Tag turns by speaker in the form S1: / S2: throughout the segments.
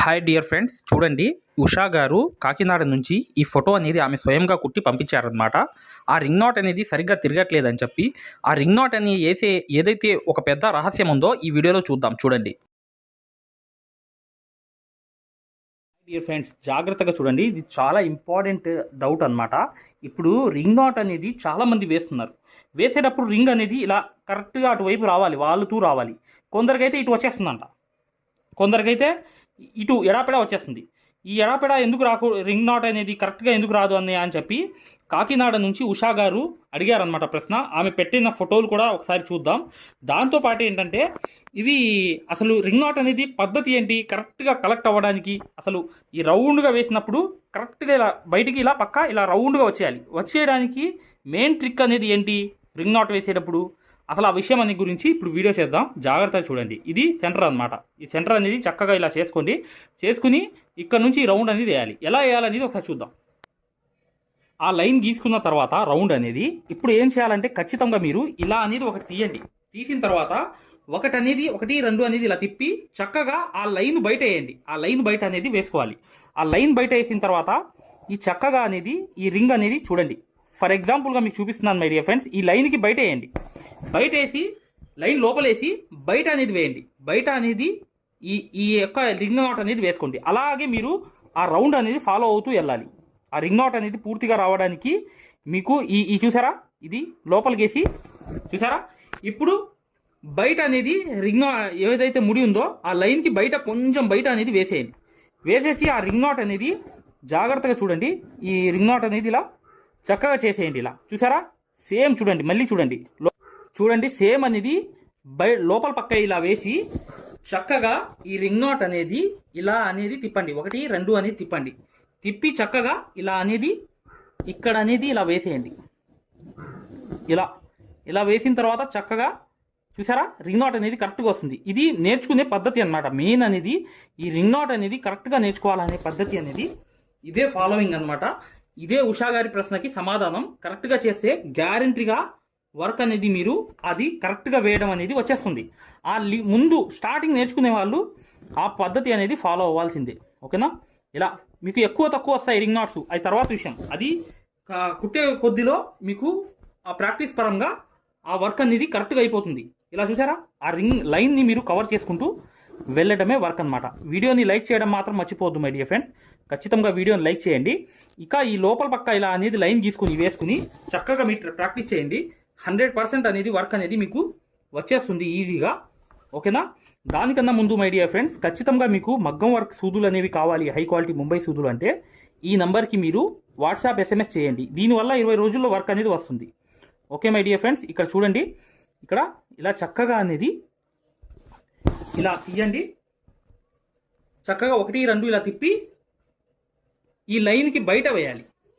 S1: Hi dear friends చూడండి ఉషా గారు కాకినాడ నుంచి ఈ ఫోటో అనేది ఆమె స్వయంగా కుట్టి పంపించారనమాట ఆ రింగ్ నాట్ అనేది సరిగ్గా తిరగట్లేదని చెప్పి ఆ రింగ్ నాట్ అని వేసే ఏదైతే ఒక పెద్ద రహస్యం ఉందో ఈ వీడియోలో చూద్దాం. చూడండి. డియర్ ఫ్రెండ్స్ జాగ్రత్తగా చూడండి. ఇది చాలా ఇంపార్టెంట్ డౌట్ అనమాట ఇప్పుడు రింగ్ నాట్ అనేది చాలామంది వేస్తున్నారు. వేసేటప్పుడు రింగ్ అనేది ఇలా కరెక్ట్గా అటువైపు రావాలి వాలుతూ రావాలి. కొందరికైతే ఇటు వచ్చేస్తుందంట. కొందరికైతే ఇటు ఎడాపెడా వచ్చేస్తుంది. ఈ ఎడాపెడా ఎందుకు రాకు రింగ్ నాట్ అనేది కరెక్ట్గా ఎందుకు రాదు అన్నయ్య అని చెప్పి కాకినాడ నుంచి ఉషా గారు అడిగారనమాట ప్రశ్న. ఆమె పెట్టిన ఫోటోలు కూడా ఒకసారి చూద్దాం. దాంతోపాటు ఏంటంటే ఇది అసలు రింగ్ నాట్ అనేది పద్ధతి ఏంటి? కరెక్ట్గా కలెక్ట్ అవ్వడానికి అసలు ఈ రౌండ్గా వేసినప్పుడు కరెక్ట్గా ఇలా బయటికి ఇలా పక్క ఇలా రౌండ్గా వచ్చేయాలి. వచ్చేయడానికి మెయిన్ ట్రిక్ అనేది ఏంటి? రింగ్ నాట్ వేసేటప్పుడు అసలు ఆ విషయం అనే గురించి ఇప్పుడు వీడియో చేద్దాం. జాగ్రత్తగా చూడండి. ఇది సెంటర్ అన్నమాట. ఈ సెంటర్ అనేది చక్కగా ఇలా చేసుకోండి. చేసుకుని ఇక్కడ నుంచి రౌండ్ అనేది వేయాలి. ఎలా వేయాలనేది ఒకసారి చూద్దాం. ఆ లైన్ గీసుకున్న తర్వాత రౌండ్ అనేది ఇప్పుడు ఏం చేయాలంటే ఖచ్చితంగా మీరు ఇలా అనేది ఒకటి తీయండి. తీసిన తర్వాత ఒకటి అనేది ఒకటి రెండు అనేది ఇలా తిప్పి చక్కగా ఆ లైన్ బయట వేయండి. ఆ లైన్ బయట అనేది వేసుకోవాలి. ఆ లైన్ బయట వేసిన తర్వాత ఈ చక్కగా అనేది ఈ రింగ్ అనేది చూడండి. ఫర్ ఎగ్జాంపుల్గా మీకు చూపిస్తున్నాను మై డియర్ ఫ్రెండ్స్. ఈ లైన్కి బయట వేయండి. బయట వేసి లైన్ లోపలేసి బయట అనేది వేయండి. బయట అనేది ఈ ఈ యొక్క రింగ్ నాట్ అనేది వేసుకోండి. అలాగే మీరు ఆ రౌండ్ అనేది ఫాలో అవుతూ వెళ్ళాలి. ఆ రింగ్ నాట్ అనేది పూర్తిగా రావడానికి మీకు ఈ ఈ చూసారా? ఇది లోపలికేసి చూసారా? ఇప్పుడు బయట అనేది రింగ్ ఏదైతే ముడి ఉందో ఆ లైన్కి బయట కొంచెం బయట అనేది వేసేయండి. వేసేసి ఆ రింగ్ నాట్ అనేది జాగ్రత్తగా చూడండి. ఈ రింగ్ నాట్ అనేది ఇలా చక్కగా చేసేయండి ఇలా. చూసారా? సేమ్ చూడండి. మళ్ళీ చూడండి. చూడండి సేమ్ అనేది బయ లోపల పక్క ఇలా వేసి చక్కగా ఈ రింగ్ నాట్ అనేది ఇలా అనేది తిప్పండి. ఒకటి రెండు అనేది తిప్పండి. తిప్పి చక్కగా ఇలా అనేది ఇక్కడ అనేది ఇలా వేసేయండి. ఇలా ఇలా వేసిన తర్వాత చక్కగా చూసారా? రింగ్ నాట్ అనేది కరెక్ట్గా వస్తుంది. ఇది నేర్చుకునే పద్ధతి అన్నమాట. మెయిన్ అనేది ఈ రింగ్ నాట్ అనేది కరెక్ట్గా నేర్చుకోవాలనే పద్ధతి అనేది ఇదే ఫాలోయింగ్ అన్నమాట. ఇదే ఉషా గారి ప్రశ్నకి సమాధానం. కరెక్ట్గా చేస్తే గ్యారంటీగా వర్క్ అనేది మీరు అది కరెక్ట్గా వేయడం అనేది వచ్చేస్తుంది. ఆ ముందు స్టార్టింగ్ నేర్చుకునే వాళ్ళు ఆ పద్ధతి అనేది ఫాలో అవ్వాల్సిందే. ఓకేనా? ఇలా మీకు ఎక్కువ తక్కువ వస్తాయి రింగ్ నాట్స్ అది తర్వాత విషయం. అది కుట్టే కొద్దిలో మీకు ఆ ప్రాక్టీస్ పరంగా ఆ వర్క్ అనేది కరెక్ట్గా అయిపోతుంది. ఇలా చూసారా? ఆ రింగ్ లైన్ని మీరు కవర్ చేసుకుంటూ వెళ్ళడమే వర్క్ అనమాట వీడియోని లైక్ చేయడం మాత్రం మర్చిపోవద్దు మై డియర్ ఫ్రెండ్స్. ఖచ్చితంగా వీడియోని లైక్ చేయండి. ఇక ఈ లోపల పక్క ఇలా అనేది లైన్ గీసుకుని వేసుకుని చక్కగా మీరు ప్రాక్టీస్ చేయండి. హండ్రెడ్ పర్సెంట్ అనేది వర్క్ అనేది మీకు వచ్చేస్తుంది ఈజీగా. ఓకేనా? దానికన్నా ముందు మై డియర్ ఫ్రెండ్స్ ఖచ్చితంగా మీకు మగ్గం వర్క్ సూదులు అనేవి కావాలి హై క్వాలిటీ ముంబై సూదులు అంటే. ఈ నంబర్కి మీరు వాట్సాప్ ఎస్ఎంఎస్ చేయండి. దీనివల్ల ఇరవై రోజుల్లో వర్క్ అనేది వస్తుంది. Okay my dear friends? ఇక్కడ చూడండి. ఇక్కడ ఇలా చక్కగా అనేది ఇలా తీయండి. చక్కగా ఒకటి రెండు ఇలా తిప్పి ఈ లైన్కి బయట వేయాలి.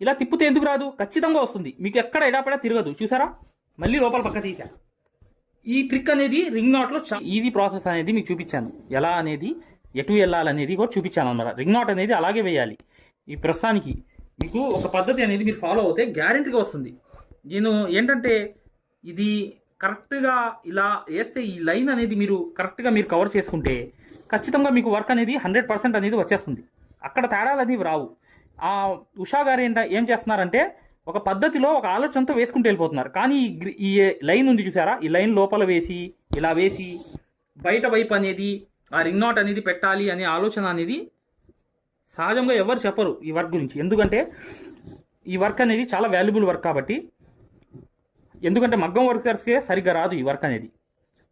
S1: ఇలా తిప్పితే ఎందుకు రాదు? ఖచ్చితంగా వస్తుంది. మీకు ఎక్కడ ఎడాపడా తిరగదు. చూసారా? మళ్ళీ లోపల పక్క తీసా. ఈ ట్రిక్ అనేది రింగ్ నాట్లో ఈజీ ప్రాసెస్ అనేది మీకు చూపించాను. ఎలా అనేది ఎటు వెళ్ళాలనేది కూడా చూపించాను అన్నమాట. రింగ్ నాట్ అనేది అలాగే వేయాలి. ఈ ప్రస్తుతానికి మీకు ఒక పద్ధతి అనేది మీరు ఫాలో అవుతే గ్యారంటీగా వస్తుంది. నేను ఏంటంటే ఇది కరెక్ట్గా ఇలా వేస్తే ఈ లైన్ అనేది మీరు కరెక్ట్గా మీరు కవర్ చేసుకుంటే ఖచ్చితంగా మీకు వర్క్ అనేది హండ్రెడ్ పర్సెంట్ అనేది వచ్చేస్తుంది. అక్కడ తేడాలు అనేవి రావు. ఆ ఉషా గారు ఏంట ఏం చేస్తున్నారంటే ఒక పద్ధతిలో ఒక ఆలోచనతో వేసుకుంటూ వెళ్ళిపోతున్నారు. కానీ ఈ ఈ లైన్ ఉంది చూసారా? ఈ లైన్ లోపల వేసి ఇలా వేసి బయట వైపు అనేది ఆ రింగ్ నాట్ అనేది పెట్టాలి అనే ఆలోచన అనేది
S2: సహజంగా ఎవరు చెప్పరు ఈ వర్క్ గురించి. ఎందుకంటే ఈ వర్క్ అనేది చాలా వాల్యుబుల్ వర్క్ కాబట్టి ఎందుకంటే మగ్గం వర్కర్స్కే సరిగ్గా రాదు ఈ వర్క్ అనేది.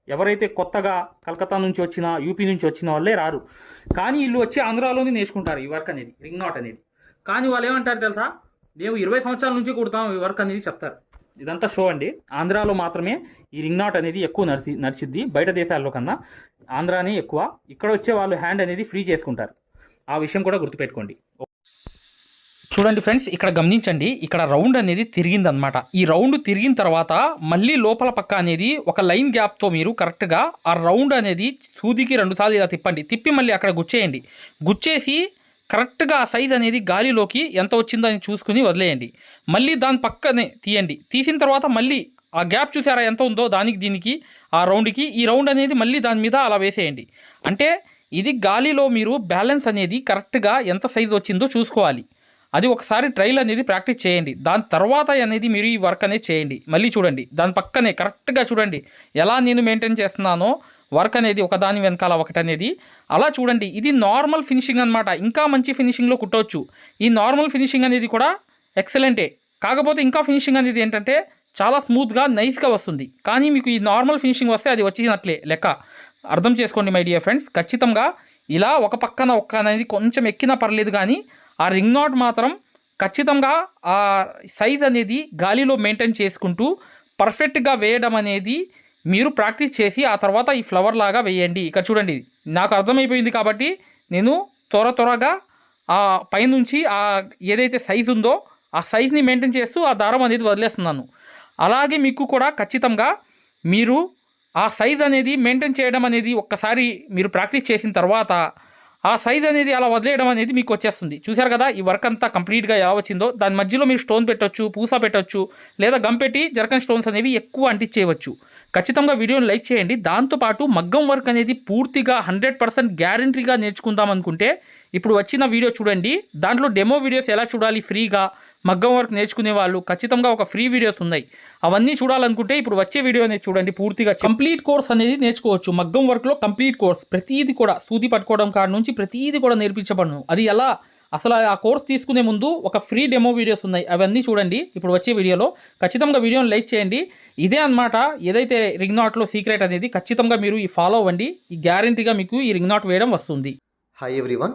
S2: ఎవరైతే కొత్తగా కలకత్తా నుంచి వచ్చిన యూపీ నుంచి వచ్చిన వాళ్ళే రారు. కానీ వీళ్ళు వచ్చి ఆంధ్రాలోనే నేర్చుకుంటారు ఈ వర్క్ అనేది రింగ్ నాట్ అనేది. కానీ వాళ్ళు ఏమంటారు తెలుసా? మేము ఇరవై సంవత్సరాల నుంచి కుడతాం ఈ వర్క్ అనేది చెప్తారు. ఇదంతా షో అండి. ఆంధ్రాలో మాత్రమే ఈ రింగ్ నాట్ అనేది ఎక్కువ నడిచి నడిచిద్ది. బయట దేశాల్లో కన్నా ఆంధ్రానే ఎక్కువ. ఇక్కడ వచ్చే వాళ్ళు హ్యాండ్ అనేది ఫ్రీ చేసుకుంటారు. ఆ విషయం కూడా గుర్తుపెట్టుకోండి.
S1: చూడండి ఫ్రెండ్స్ ఇక్కడ గమనించండి. ఇక్కడ రౌండ్ అనేది తిరిగిందనమాట ఈ రౌండ్ తిరిగిన తర్వాత మళ్ళీ లోపల పక్క అనేది ఒక లైన్ గ్యాప్తో మీరు కరెక్ట్గా ఆ రౌండ్ అనేది సూదికి రెండుసార్లు ఇలా తిప్పండి. తిప్పి మళ్ళీ అక్కడ గుచ్చేయండి. గుచ్చేసి కరెక్ట్గా ఆ సైజ్ అనేది గాలిలోకి ఎంత వచ్చిందో అని చూసుకుని వదిలేయండి. మళ్ళీ దాని పక్కనే తీయండి. తీసిన తర్వాత మళ్ళీ ఆ గ్యాప్ చూసారా ఎంత ఉందో దానికి దీనికి ఆ రౌండ్కి ఈ రౌండ్ అనేది మళ్ళీ దాని మీద అలా వేసేయండి. అంటే ఇది గాలిలో మీరు బ్యాలెన్స్ అనేది కరెక్ట్గా ఎంత సైజ్ వచ్చిందో చూసుకోవాలి. అది ఒకసారి ట్రైల్ అనేది ప్రాక్టీస్ చేయండి. దాని తర్వాత అనేది మీరు ఈ వర్క్ అనేది చేయండి. మళ్ళీ చూడండి. దాని పక్కనే కరెక్ట్గా చూడండి. ఎలా నేను మెయింటైన్ చేస్తున్నానో వర్క్ అనేది ఒకదాని వెనకాల ఒకటి అనేది అలా చూడండి. ఇది నార్మల్ ఫినిషింగ్ అనమాట ఇంకా మంచి ఫినిషింగ్లో కుట్టవచ్చు ఈ నార్మల్ ఫినిషింగ్ అనేది కూడా ఎక్సలెంటే కాకపోతే ఇంకా ఫినిషింగ్ అనేది ఏంటంటే చాలా స్మూత్గా నైస్గా వస్తుంది. కానీ మీకు ఈ నార్మల్ ఫినిషింగ్ వస్తే అది వచ్చినట్లే. లెక్క. అర్థం చేసుకోండి మై డియర్ ఫ్రెండ్స్ ఖచ్చితంగా ఇలా ఒక పక్కన ఒక్క అనేది కొంచెం ఎక్కినా పర్లేదు కానీ ఆ రింగ్ నాట్ మాత్రం ఖచ్చితంగా ఆ సైజ్ అనేది గాలిలో మెయింటైన్ చేసుకుంటూ పర్ఫెక్ట్గా వేయడం అనేది మీరు ప్రాక్టీస్ చేసి ఆ తర్వాత ఈ ఫ్లవర్ లాగా వేయండి. ఇక్కడ చూడండి నాకు అర్థమైపోయింది కాబట్టి నేను త్వర త్వరగా ఆ పైనుంచి ఆ ఏదైతే సైజ్ ఉందో ఆ సైజ్ని మెయింటైన్ చేస్తూ ఆ దారం అనేది వదిలేస్తున్నాను. అలాగే మీకు కూడా ఖచ్చితంగా మీరు ఆ సైజ్ అనేది మెయింటైన్ చేయడం అనేది ఒక్కసారి మీరు ప్రాక్టీస్ చేసిన తర్వాత ఆ సైజ్ అనేది అలా వదిలేయడం అనేది మీకు వచ్చేస్తుంది. చూశారు కదా ఈ వర్క్ అంతా కంప్లీట్గా ఎలా వచ్చిందో? దాని మధ్యలో మీరు స్టోన్ పెట్టొచ్చు పూస పెట్టొచ్చు లేదా గమ్ పెట్టి జర్కన్ స్టోన్స్ అనేవి ఎక్కువ అంటించేయవచ్చు. ఖచ్చితంగా వీడియోని లైక్ చేయండి. దాంతోపాటు మగ్గం వర్క్ అనేది పూర్తిగా హండ్రెడ్ పర్సెంట్ గ్యారంటీగా నేర్చుకుందాం అనుకుంటే ఇప్పుడు వచ్చిన వీడియో చూడండి. దాంట్లో డెమో వీడియోస్ ఎలా చూడాలి ఫ్రీగా? మగ్గం వర్క్ నేర్చుకునే వాళ్ళు ఖచ్చితంగా ఒక ఫ్రీ వీడియోస్ ఉన్నాయి. అవన్నీ చూడాలనుకుంటే ఇప్పుడు వచ్చే వీడియో అనేది చూడండి పూర్తిగా కంప్లీట్ కోర్స్ అనేది నేర్చుకోవచ్చు. మగ్గం వర్క్లో కంప్లీట్ కోర్స్. ప్రతిదీ కూడా సూది పట్టుకోవడం కాడ నుంచి ప్రతిదీ కూడా నేర్పించబడను. అది ఎలా? అసలు ఆ కోర్స్ తీసుకునే ముందు ఒక ఫ్రీ డెమో వీడియోస్ ఉన్నాయి. అవన్నీ చూడండి. ఇప్పుడు వచ్చే వీడియోలో ఖచ్చితంగా వీడియోని లైక్ చేయండి. ఇదే అన్నమాట. ఏదైతే రింగ్ నాట్లో సీక్రెట్ అనేది ఖచ్చితంగా మీరు ఈ ఫాలో అవ్వండి. ఈ గ్యారంటీగా మీకు ఈ రింగ్ నాట్ వేయడం వస్తుంది.
S3: Hi everyone